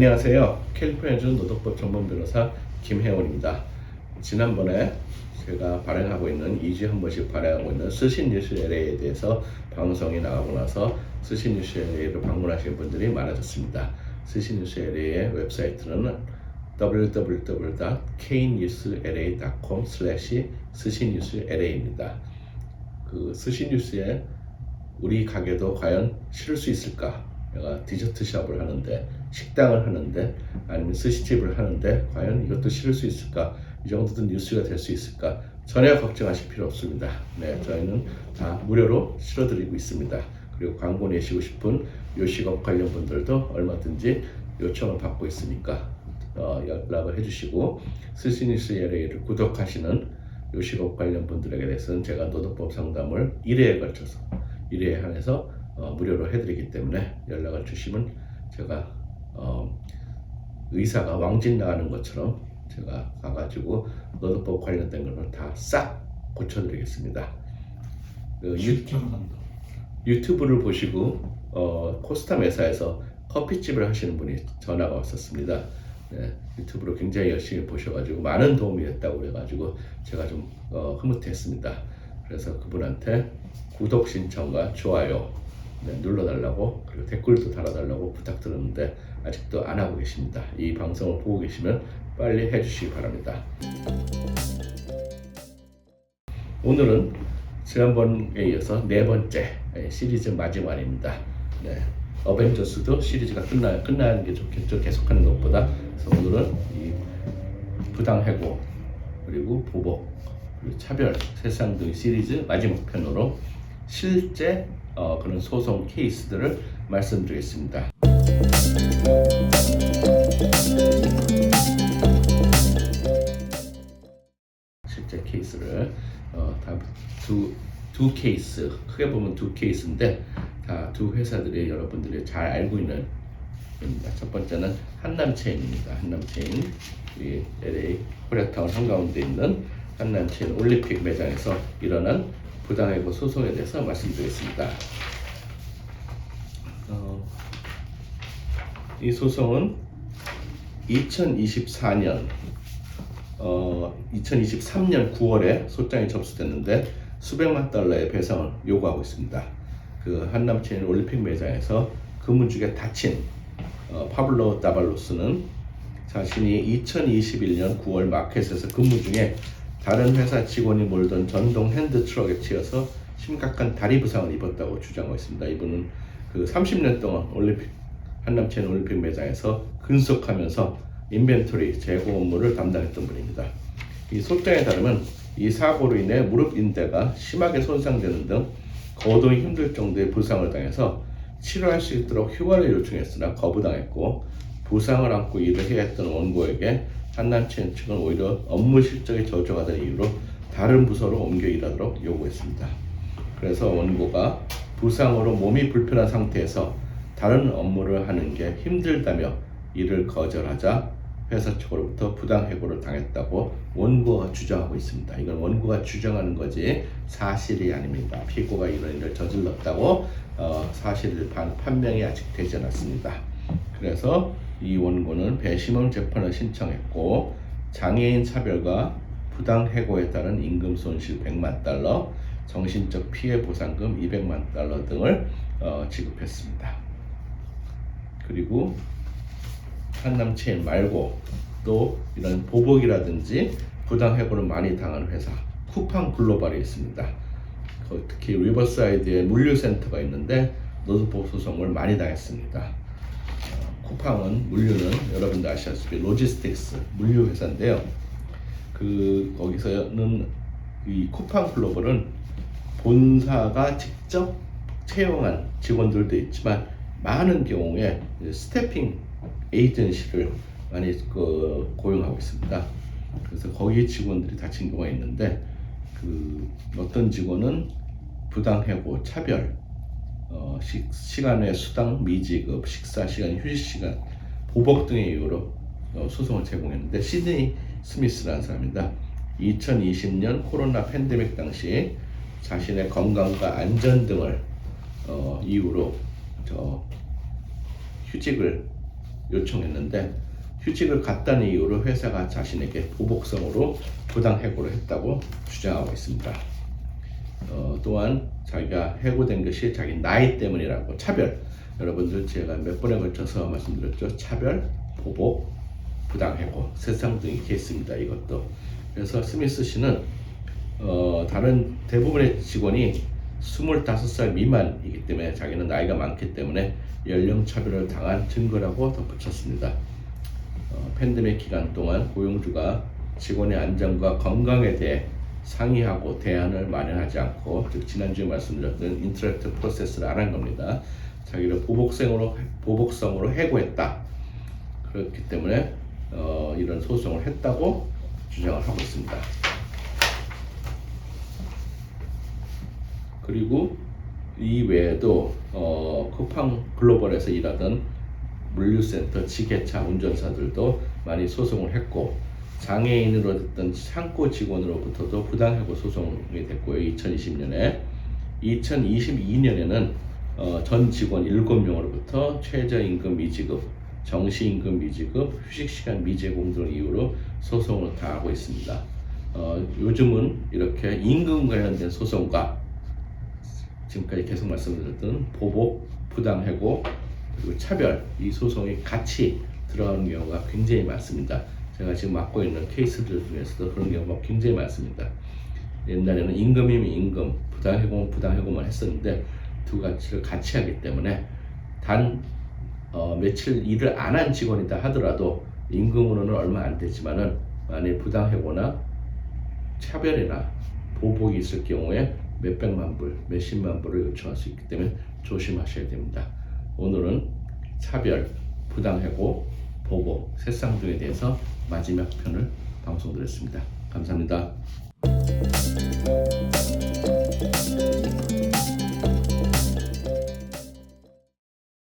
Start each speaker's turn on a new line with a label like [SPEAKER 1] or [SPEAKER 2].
[SPEAKER 1] 안녕하세요. 캘리포니아주 노동법 전문 변호사 김혜원입니다. 지난번에 제가 발행하고 있는 2주에 한 번씩 발행하고 있는 스신 뉴스 LA에 대해서 방송이 나가고 나서 스신 뉴스 LA를 방문하시는 분들이 많아졌습니다. 스신 뉴스 LA의 웹사이트는 www.knewsla.com 스신 뉴스LA입니다. 그 스신 뉴스에 우리 가게도 과연 실을 수 있을까? 내가 디저트 샵을 하는데 식당을 하는데 아니면 스시집을 하는데 과연 이것도 실을 수 있을까? 이 정도도 뉴스가 될 수 있을까? 전혀 걱정하실 필요 없습니다. 네, 저희는 다 무료로 실어드리고 있습니다. 그리고 광고 내시고 싶은 요식업 관련 분들도 얼마든지 요청을 받고 있으니까 어, 연락을 해주시고 스시니스 LA를 구독하시는 요식업 관련 분들에게 대해서는 제가 노동법 상담을 1회에 걸쳐서 1회에 한해서 어, 무료로 해드리기 때문에 연락을 주시면 제가 어, 의사가 왕진 나가는 것처럼 제가 가가지고 노동법 관련된 것을 다싹 고쳐드리겠습니다. 그 유. 유튜브를 보시고 어, 코스타 메사에서 커피집을 하시는 분이 전화가 왔었습니다. 네, 유튜브로 굉장히 열심히 보셔가지고 많은 도움이 됐다고 그래가지고 제가 좀 어, 흐뭇했습니다. 그래서 그분한테 구독 신청과 좋아요 네, 눌러달라고 그리고 댓글도 달아달라고 부탁드렸는데 아직도 안 하고 계십니다. 이 방송을 보고 계시면 빨리 해주시기 바랍니다. 오늘은 지난번에 이어서 네 번째 예, 시리즈 마지막입니다. 네, 어벤져스도 시리즈가 끝나 끝나는 게 좋겠죠. 계속하는 것보다. 그래서 오늘은 이 부당 해고 그리고 보복 그리고 차별 세상 등 시리즈 마지막 편으로 실제 어, 그런 소송 케이스들을 말씀드리겠습니다. 실제 케이스를 어, 다두 두 케이스 크게 보면 두 케이스인데 다 두 회사들이 여러분들이 잘 알고 있는. 첫 번째는 한남체인입니다. 한남체인 이 LA 코리아타운 한가운데 있는 한남체인 올림픽 매장에서 일어난 부당해고 소송에 대해서 말씀드리겠습니다. 어, 이 소송은 2024년 어, 2023년 9월에 소장이 접수됐는데 수백만 달러의 배상을 요구하고 있습니다. 그 한남체인 올림픽 매장에서 근무중에 다친 어, 파블로 다발로스는 자신이 2021년 9월 마켓에서 근무 중에 다른 회사 직원이 몰던 전동 핸드 트럭에 치여서 심각한 다리 부상을 입었다고 주장하고 있습니다. 이분은 그 30년 동안 올림픽 한남체인 올림픽 매장에서 근속하면서 인벤토리 재고 업무를 담당했던 분입니다. 이 소장에 따르면 이 사고로 인해 무릎 인대가 심하게 손상되는 등 거동이 힘들 정도의 부상을 당해서 치료할 수 있도록 휴가를 요청했으나 거부당했고 부상을 안고 일을 해야 했던 원고에게 한남체인 측은 오히려 업무 실적이 저조가 된 이유로 다른 부서로 옮겨 일하도록 요구했습니다. 그래서 원고가 부상으로 몸이 불편한 상태에서 다른 업무를 하는 게 힘들다며 일을 거절하자 회사 측으로부터 부당 해고를 당했다고 원고가 주장하고 있습니다. 이건 원고가 주장하는 거지 사실이 아닙니다. 피고가 이런 일을 저질렀다고 어, 사실 판, 판명이 아직 되지 않았습니다. 그래서 이 원고는 배심원 재판을 신청했고 장애인 차별과 부당 해고에 따른 임금 손실 100만 달러, 정신적 피해 보상금 200만 달러 등을 어, 지급했습니다. 그리고 한남 체인 말고 또 이런 보복이라든지 부당 해고를 많이 당하는 회사 쿠팡 글로벌이 있습니다. 그 특히 리버사이드에 물류센터가 있는데 노동법 소송을 많이 당했습니다. 어, 쿠팡은 물류는 여러분들 아시다시피 로지스틱스 물류 회사인데요. 그 거기서는 이 쿠팡 글로벌은 본사가 직접 채용한 직원들도 있지만 많은 경우에 스태핑 에이전시를 많이 그 고용하고 있습니다. 그래서 거기 직원들이 다친 경우가 있는데 그 어떤 직원은 부당해고, 차별, 어, 시, 시간의 수당 미지급, 식사 시간, 휴식 시간, 보복 등의 이유로 어, 소송을 제공했는데 시드니 스미스라는 사람입니다. 2020년 코로나 팬데믹 당시 자신의 건강과 안전 등을 어, 이유로 저 휴직을 요청했는데 휴직을 갔다는 이유로 회사가 자신에게 보복성으로 부당 해고를 했다고 주장하고 있습니다. 어, 또한 자기가 해고된 것이 자기 나이 때문이라고 차별. 여러분들 제가 몇 번에 걸쳐서 말씀드렸죠? 차별 보복 부당해고. 세상등의 케이스입니다 이것도. 그래서 스미스 씨는 어, 다른 대부분의 직원이 25살 미만이기 때문에 자기는 나이가 많기 때문에 연령 차별을 당한 증거라고 덧붙였습니다. 어, 팬데믹 기간 동안 고용주가 직원의 안전과 건강에 대해 상의하고 대안을 마련하지 않고 즉 지난주에 말씀드렸던 인터랙트 프로세스를 안 한 겁니다. 자기를 보복성으로 보복성으로 해고했다. 그렇기 때문에 어, 이런 소송을 했다고 주장을 하고 있습니다. 그리고 이 외에도 어, 쿠팡 글로벌에서 일하던 물류센터 지게차 운전사들도 많이 소송을 했고 장애인으로 됐던 창고 직원으로부터도 부당해고 소송이 됐고요. 2020년에 2022년에는 어, 전 직원 7명으로부터 최저임금 미지급, 정시임금 미지급, 휴식시간 미제공 등 이유로 소송을 당하고 있습니다. 어, 요즘은 이렇게 임금 관련된 소송과 지금까지 계속 말씀드렸던 보복, 부당해고 그리고 차별 이 소송이 같이 들어가는 경우가 굉장히 많습니다. 제가 지금 맡고 있는 케이스들 중에서도 그런 경우가 굉장히 많습니다. 옛날에는 임금이면 임금, 부당해고면 부당해고만 했었는데 두 가지를 같이 하기 때문에 단 어, 며칠 일을 안 한 직원이다 하더라도 임금으로는 얼마 안 되지만은 만일 부당해고나 차별이나 보복이 있을 경우에 몇백만 불, 몇십만 불을 요청할 수 있기 때문에 조심하셔야 됩니다. 오늘은 차별, 부당해고, 보복, 세쌍둥에 대해서 마지막 편을 방송드렸습니다. 감사합니다.